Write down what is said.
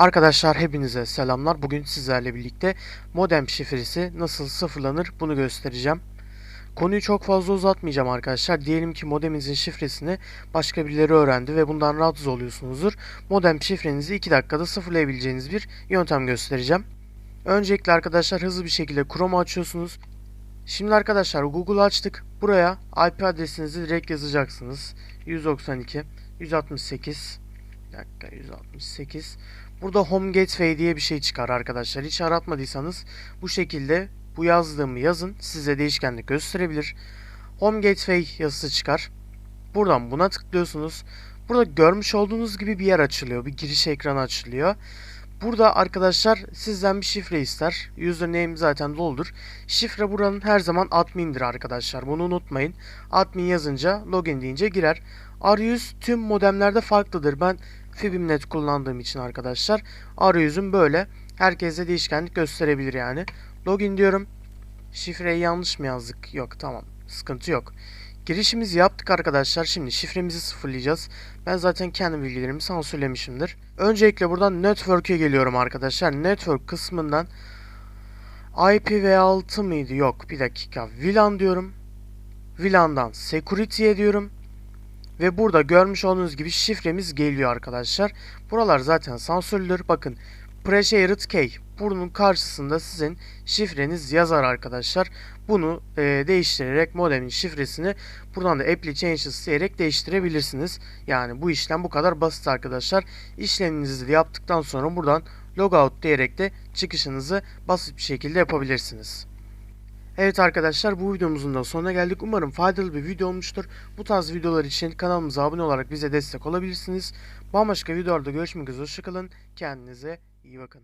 Arkadaşlar hepinize selamlar. Bugün sizlerle birlikte modem şifresi nasıl sıfırlanır bunu göstereceğim. Konuyu çok fazla uzatmayacağım arkadaşlar. Diyelim ki modeminizin şifresini başka birileri öğrendi ve bundan rahatsız oluyorsunuzdur. Modem şifrenizi 2 dakikada sıfırlayabileceğiniz bir yöntem göstereceğim. Öncelikle arkadaşlar hızlı bir şekilde Chrome'u açıyorsunuz. Şimdi arkadaşlar Google açtık. Buraya IP adresinizi direkt yazacaksınız. 192 168 dakika 168 Burada Home Gateway diye bir şey çıkar arkadaşlar. Hiç aratmadıysanız bu şekilde bu yazdığımı yazın. Size değişkenlik gösterebilir. Home Gateway yazısı çıkar. Buradan buna tıklıyorsunuz. Burada görmüş olduğunuz gibi bir yer açılıyor. Bir giriş ekranı açılıyor. Burada arkadaşlar sizden bir şifre ister. Username zaten doludur. Şifre buranın her zaman admin'dir arkadaşlar. Bunu unutmayın. Admin yazınca login deyince girer. Arayüz tüm modemlerde farklıdır. Ben Fibimnet kullandığım için arkadaşlar arayüzüm böyle. Herkese değişkenlik gösterebilir yani. Login diyorum. Şifreyi yanlış mı yazdık? Yok tamam. Sıkıntı yok. Girişimizi yaptık arkadaşlar. Şimdi şifremizi sıfırlayacağız. Ben zaten kendi bilgilerimi sansürlemişimdir. Öncelikle buradan Network'e geliyorum arkadaşlar. Network kısmından IPv6 mıydı? Yok bir dakika. VLAN diyorum. VLAN'dan Security'ye diyorum. Ve burada görmüş olduğunuz gibi şifremiz geliyor arkadaşlar. Buralar zaten sansürlüdür. Bakın Preshared Key. Bunun karşısında sizin şifreniz yazar arkadaşlar. Bunu e, değiştirerek modemin şifresini buradan da Apply Changes diyerek değiştirebilirsiniz. Yani bu işlem bu kadar basit arkadaşlar. İşleminizi de yaptıktan sonra buradan Logout diyerek de çıkışınızı basit bir şekilde yapabilirsiniz. Evet arkadaşlar bu videomuzun da sonuna geldik. Umarım faydalı bir video olmuştur. Bu tarz videolar için kanalımıza abone olarak bize destek olabilirsiniz. Bambaşka videolarda görüşmek üzere. Hoşçakalın. Kendinize iyi bakın.